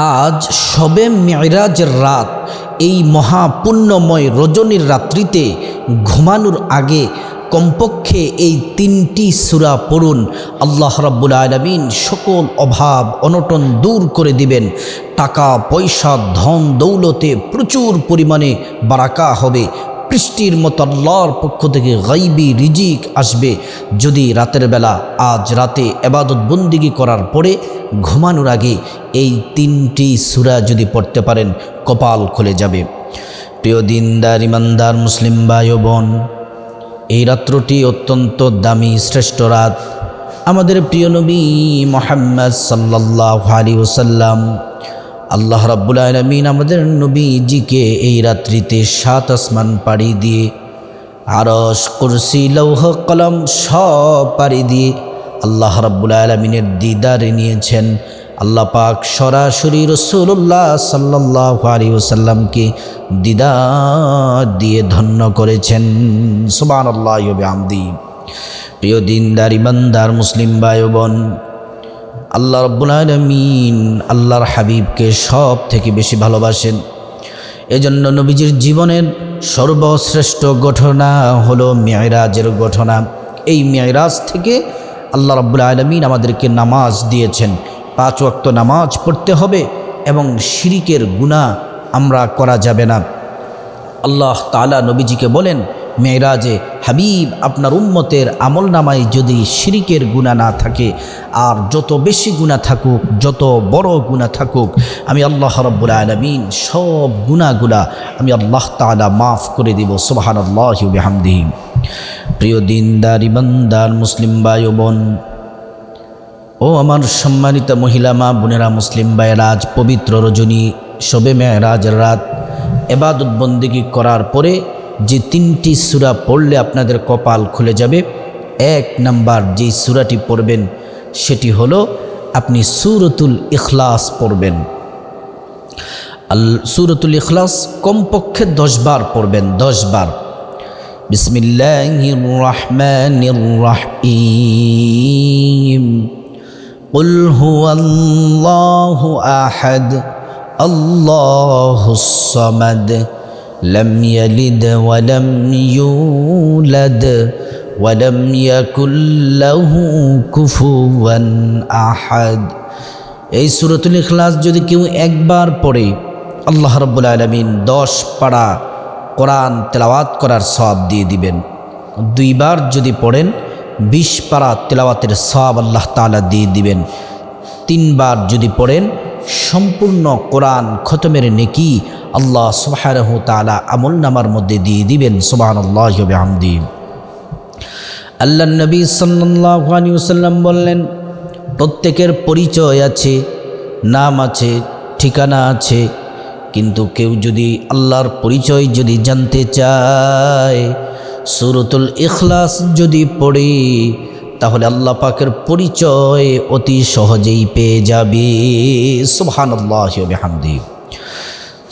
আজ সবে মেয়রাজের রাত। এই মহাপুণ্যময় রজনীর রাত্রিতে ঘুমানোর আগে কমপক্ষে এই তিনটি সুরা পড়ুন। আল্লাহ রাব্বুল আলমিন সকল অভাব, অনটন দূর করে দিবেন। টাকা, পয়সা, ধন, দৌলতে প্রচুর পরিমাণে বারাকা হবে। বৃষ্টির মতো আল্লাহর পক্ষ থেকে গাইবি রিজিক আসবে। যদি রাতের বেলা, আজ রাতে এবাদত বন্দিগি করার পরে ঘুমানোর আগে এই তিনটি সুরা যদি পড়তে পারেন, কপাল খুলে যাবে। প্রিয় দিনদার, ইমানদার মুসলিম ভাই বোন এই রাত্রটি অত্যন্ত দামি, শ্রেষ্ঠ রাত। আমাদের প্রিয় নবী মোহাম্মদ সাল্লাহ আলী ওসাল্লাম আল্লাহ রাব্বুল আলমিন আমাদের নবীজিকে এই রাত্রিতে সাত আসমান পাড়ি দিয়ে আরস কুরসি, লৌহ, কলম সব পাড়ি দিয়ে আল্লাহ রাব্বুল আলমিনের দিদারে নিয়েছেন। আল্লাহ পাক সরাসরি রসুল্লাহ সাল্লাহ আলী ওসাল্লামকে দিদার দিয়ে ধন্য করেছেন। সুবান আল্লাহ আমদি প্রিয় দিনদার, ইমানদার, মুসলিম ভাই বোন আল্লাহ রব্বুল আলমিন আল্লাহর হাবিবকে সব থেকে বেশি ভালোবাসেন। এজন্য নবীজির জীবনের সর্বশ্রেষ্ঠ ঘটনা হলো মেয়রাজের ঘটনা। এই মেয়রাজ থেকে আল্লাহ রব্বুল আলমিন আমাদেরকে নামাজ দিয়েছেন। পাঁচ ওয়াক্ত নামাজ পড়তে হবে এবং শিরিকের গুণা আমরা করা যাবে না। আল্লাহ তালা নবীজিকে বলেন মেয়েরাজে, হাবিব আপনার উম্মতের আমল নামায় যদি শিরিকের গুণা না থাকে, আর যত বেশি গুণা থাকুক, যত বড় গুণা থাকুক, আমি আল্লাহ রব্বুল আলমিন সব গুণাগুলা আমি আল্লাহ তালা মাফ করে দিব সুবাহান আল্লাহ হামদিহিম প্রিয় দিনদার ইমানদার মুসলিম ও বোন ও আমার সম্মানিত মহিলা মা বোনেরা, মুসলিম ভাইয়েরা, আজ পবিত্র রজনী, শবে মেয়েরাজের রাত, এবাদত বন্দিগি করার পরে যে তিনটি সুরা পড়লে আপনাদের কপাল খুলে যাবে এক নাম্বার যে সুরাটি পড়বেন সেটি হলো আপনি সুরতুল ইখলাস পড়বেন আল সুরতুল ইখলাস কমপক্ষে দশবার পড়বেন দশবার বিসমিল্লাহির রহমানির রহিম قل هو الله احد الله الصمد لم يلد ولم يولد ولم يكن له كفوا احد এই সুরতুল ইখলাস যদি কেউ একবার পড়ে আল্লাহ রব্বুল আলমিন দশ পাড়া কোরআন তেলাওয়াত করার সব দিয়ে দিবেন দুইবার যদি পড়েন বিশ পারা তেলাওয়াতের সব আল্লাহ তালা দিয়ে দিবেন তিনবার যদি পড়েন সম্পূর্ণ কোরআন খতমের নেকি আল্লাহ সুবাহ তালা আমল নামার মধ্যে দিয়ে দিবেন সুবাহ আল্লাহ হামদি আল্লাহ নবী সাল্লাম বললেন, প্রত্যেকের পরিচয় আছে, নাম আছে, ঠিকানা আছে, কিন্তু কেউ যদি আল্লাহর পরিচয় যদি জানতে চায়, সুরতুল ইখলাস যদি পড়ে, তাহলে আল্লাহ পাকের পরিচয় অতি সহজেই পেয়ে যাবে সুবহান হামদি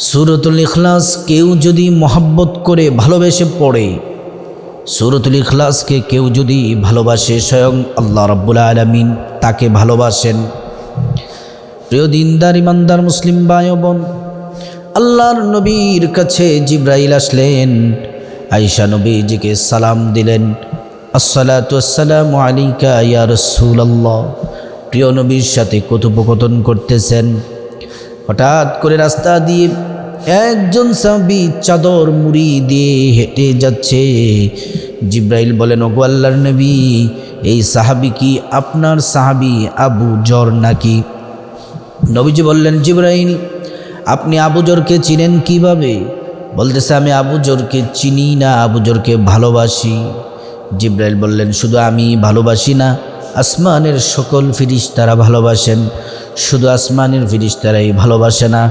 সুরতুল ইখলাস কেউ যদি মহাব্বত করে ভালোবেসে পড়ে। সুরতুল ইখলাসকে কেউ যদি ভালোবাসে স্বয়ং আল্লাহ রব্বুল আলমিন তাকে ভালোবাসেন। প্রিয় দিনদার, ইমানদার মুসলিম বায় বোন আল্লাহর নবীর কাছে জিব্রাইল আসলেন আইসা নবীজিকে সালাম দিলেন। আসসালাতাম আলিকা ইয়া রসুল্লাহ প্রিয় নবীর সাথে কথোপকথন করতেছেন। হঠাৎ করে রাস্তা দিয়ে একজন সাহাবি চাদর মুড়ি দিয়ে হেঁটে যাচ্ছে। জিব্রাইল বলেন, ওগো আল্লাহর নবী, এই সাহাবি কি আপনার সাহাবি আবু জর নাকি? নবীজি বললেন, জিব্রাইল, আপনি আবু জরকে চিনেন কীভাবে? বলতেছে, আমি আবু জোরকে চিনি না, আবু জোরকে ভালোবাসি। জিব্রাইল বললেন, শুধু আমি ভালোবাসি না, আসমানের সকল ফিরিস তারা ভালোবাসেন। শুধু আসমানের ফিরিস তারাই ভালোবাসে না,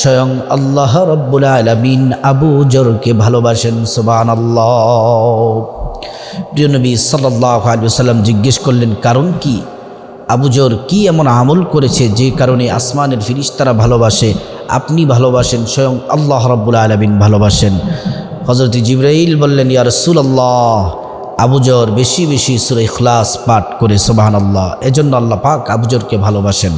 স্বয়ং আল্লাহ রব্বুল আলমিন আবু জোরকে ভালোবাসেন সুবান আল্লাহ প্রিয় নবী সাল্লাহ আলু সাল্লাম জিজ্ঞেস করলেন, কারণ কি? আবুজর কি এমন আমল করেছে যে কারণে আসমানের ফিরিস্তারা ভালোবাসে? আপনি ভালোবাসেন, স্বয়ং আল্লাহ রব্বুল আলমিন ভালোবাসেন। হজরত জিব্রাইল বললেন ইয়ার রসুল আল্লাহ আবুজর বেশি বেশি সুর ইখলাস পাঠ করে সোবাহান আল্লাহ এজন্য আল্লাহ পাক আবুজরকে ভালোবাসেন।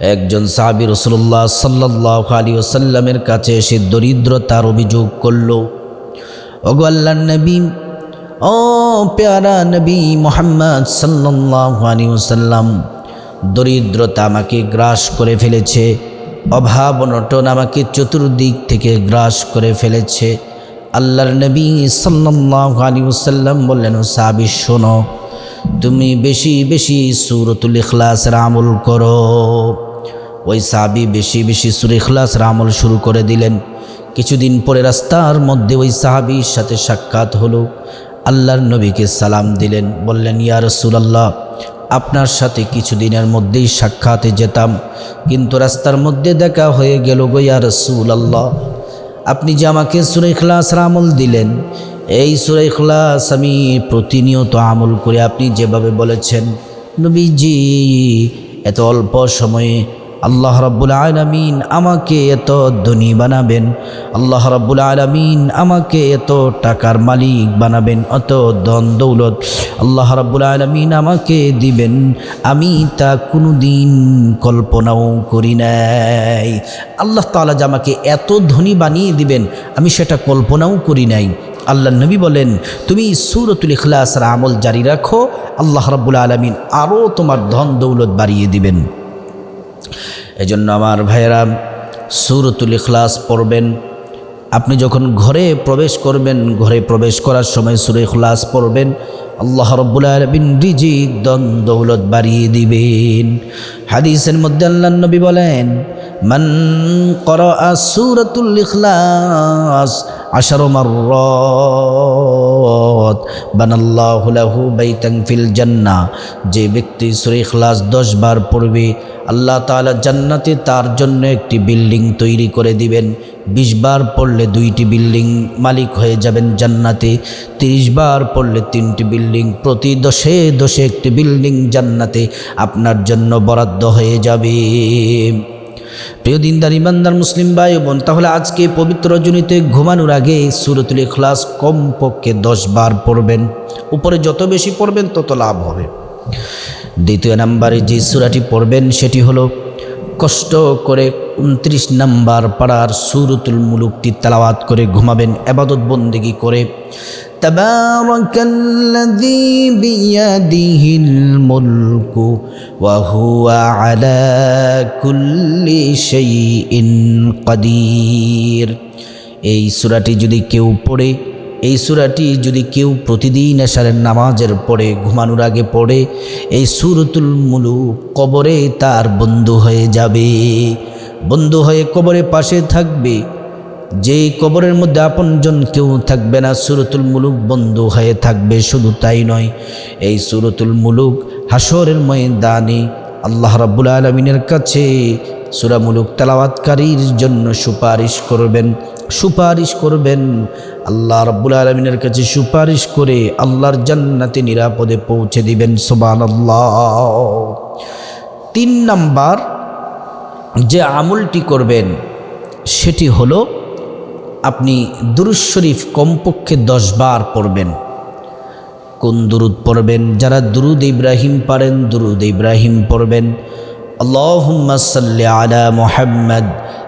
একজন সাহাবি রসুল্লাহ সাল্লাহ আলী ওসাল্লামের কাছে এসে দরিদ্রতার অভিযোগ করল, ওগো আল্লাহ নবী, ও পেয়ারা নবী মোহাম্মদ সাল্লাহ আলী ওসাল্লাম দরিদ্রতা আমাকে গ্রাস করে ফেলেছে, অভাব অনটন আমাকে চতুর্দিক থেকে গ্রাস করে ফেলেছে। আল্লাহর নবী সাল্লাহ আলী ওসাল্লাম বললেন সাবি শোনো, তুমি বেশি বেশি সুরতুল ইখলাসের আমল করো। ওই সাবি বেশি বেশি সুর ইখলাসের আমল শুরু করে দিলেন। কিছুদিন পরে রাস্তার মধ্যে ওই সাহাবির সাথে সাক্ষাৎ হলো। আল্লাহর নবীকে সালাম দিলেন, বললেন, ইয়া রসুলাল্লাহ, আপনার সাথে কিছুদিনের মধ্যেই সাক্ষাতে যেতাম, কিন্তু রাস্তার মধ্যে দেখা হয়ে গেল গো, ইয়া রসুল আল্লাহ আপনি যে আমাকে সুরে খ্লাস আমল দিলেন, এই সুরে খ্লাস আমি প্রতিনিয়ত আমল করে আপনি যেভাবে বলেছেন, নবীজি, এত অল্প সময়ে আল্লাহ রাব্বুল আলমিন আমাকে এত ধনী বানাবেন। আল্লাহ রাব্বুল আলমিন আমাকে এত টাকার মালিক বানাবেন, অত ধন দৌলত আল্লাহ রাব্বুল আলমিন আমাকে দিবেন। আমি তা কোনো দিন কল্পনাও করি নাই। আল্লাহ তালা যে আমাকে এত ধনী বানিয়ে দিবেন, আমি সেটা কল্পনাও করি নাই। আল্লাহ নবী বলেন, তুমি সুরতুল ইখলাসের আমল জারি রাখো, আল্লাহ রাব্বুল আলমিন আরও তোমার ধন দৌলত বাড়িয়ে দিবেন। এজন্য আমার ভাইয়েরা সুরতুল ইখলাস পড়বেন। আপনি যখন ঘরে প্রবেশ করবেন, ঘরে প্রবেশ করার সময় সুরে ইখলাস পড়বেন। আল্লাহ রব্বুল আলমিন রিজিক বাড়িয়ে দিবেন। হাদিসের মধ্যে আল্লাহ নবী বলেন, মান কর সুরতুল ইখলাস আশার মাররাত বানাল্লাহু লাহু ফিল জান্নাহ। যে ব্যক্তি সূরা ইখলাস 10 বার পড়বে আল্লাহ তাআলা জান্নাতে তার জন্য একটি বিল্ডিং তৈরি করে দিবেন। 20 বার পড়লে দুইটি বিল্ডিং মালিক হয়ে যাবেন জান্নাতে। 30 বার পড়লে তিনটি বিল্ডিং, প্রতি দশে দশে একটি বিল্ডিং জান্নাতে আপনার জন্য বরাদ্দ হয়ে যাবে। প্রিয় দিনদার, ইমানদার মুসলিম ভাই বোন, তাহলে আজকে পবিত্র রজনীতে ঘুমানোর আগে সুরতুল ইখলাস কমপক্ষে দশ বার পড়বেন। উপরে যত বেশি পড়বেন, তত লাভ হবে। দ্বিতীয় নাম্বারে যে সুরাটি পড়বেন সেটি হলো কষ্ট করে উনত্রিশ নাম্বার পাড়ার সুরতুল মুলুকটি তালাওয়াত করে ঘুমাবেন এবাদত বন্দিগি করে تبارك الذي بيده الملك وهو على كل شيء قدير এই সুরাটি যদি কেউ পড়ে এই সুরাটি যদি কেউ প্রতিদিন এসারের নামাজের পড়ে ঘুমানোর আগে পড়ে, এই সুরতুল মুলু কবরে তার বন্ধু হয়ে যাবে। বন্ধু হয়ে কবরে পাশে থাকবে। যে কবরের মধ্যে আপনজন কেউ থাকবে না, সুরতুল মুলুক বন্ধু হয়ে থাকবে। শুধু তাই নয়, এই সুরতুল মুলুক হাসরের ময়দানে আল্লাহ রাবুল আলমিনের কাছে সুরামুলুক তালাওয়াতকারীর জন্য সুপারিশ করবেন। সুপারিশ করবেন। আল্লাহ রাব্বুল আলমিনের কাছে সুপারিশ করে আল্লাহর জান্নাতে নিরাপদে পৌঁছে দিবেন সোবান আল্লাহ তিন নাম্বার যে আমলটি করবেন, সেটি হলো আপনি দুরুদ শরীফ কমপক্ষে দশ বার পড়বেন। কোন দুরুদ পড়বেন? যারা দুরুদ ইব্রাহিম পারেন, দুরুদ ইব্রাহিম পড়বেন। আল্লাহ সাল্লি আলা মুহাম্মদ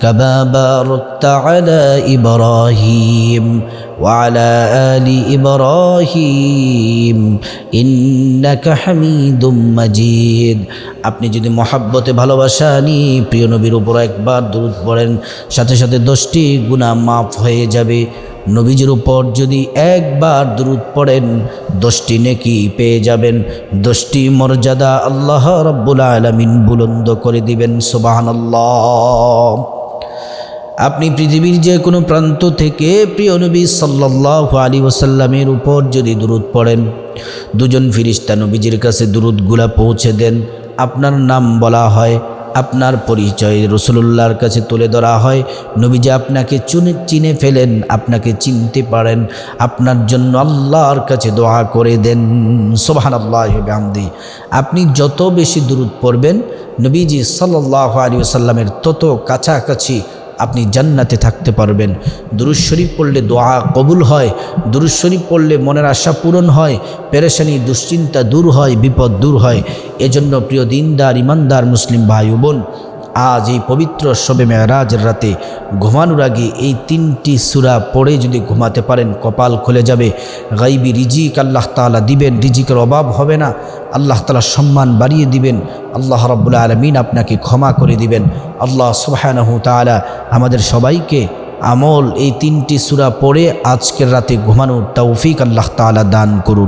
كما باركت على إبراهيم وعلى آل إبراهيم إنك حميد مجيد আপনি যদি মহাব্বতে ভালোবাসা নিয়ে প্রিয় নবীর উপর একবার দূর পড়েন সাথে সাথে দশটি গুণা মাফ হয়ে যাবে নবীজির উপর যদি একবার দূরত পড়েন দশটি নেকি পেয়ে যাবেন দশটি মর্যাদা আল্লাহ রব্বুল আলমিন বুলন্দ করে দিবেন সোবাহান আপনি পৃথিবীর যে কোনো প্রান্ত থেকে প্রিয় নবী সাল্লাহ আলী ওসাল্লামের উপর যদি দূরত পড়েন, দুজন ফিরিস্তা নবীজির কাছে দূরতগুলা পৌঁছে দেন। আপনার নাম বলা হয়, আপনার পরিচয় রসুল্লাহর কাছে তুলে ধরা হয়। নবীজি আপনাকে চুনে, চিনে ফেলেন, আপনাকে চিনতে পারেন। আপনার জন্য আল্লাহর কাছে দোয়া করে দেন। সোহান আল্লাহ আমদি আপনি যত বেশি দূরত পড়বেন, নবীজি সাল্লাহ আলী সাল্লামের তত কাছাকাছি আপনি জান্নাতে থাকতে পারবেন। দুরুজ শরীফ পড়লে দোয়া কবুল হয় দুরুজ শরীফ পড়লে মনের আশা পূরণ হয়, পেরেশানি, দুশ্চিন্তা দূর হয়, বিপদ দূর হয়। এজন্য প্রিয় দিনদার, ইমানদার মুসলিম ভাই বোন আজ এই পবিত্র শবে মেয়ারাজের রাতে ঘুমানোর আগে এই তিনটি সুরা পড়ে যদি ঘুমাতে পারেন, কপাল খুলে যাবে। গাইবি রিজিক আল্লাহ তালা দিবেন, রিজিকের অভাব হবে না। আল্লাহ তালা সম্মান বাড়িয়ে দিবেন। আল্লাহ রব্বুল্লা আলমিন আপনাকে ক্ষমা করে দিবেন। আল্লাহ সুবাহানহু তালা আমাদের সবাইকে আমল এই তিনটি সুরা পড়ে আজকের রাতে ঘুমানোর তৌফিক আল্লাহ তালা দান করুন।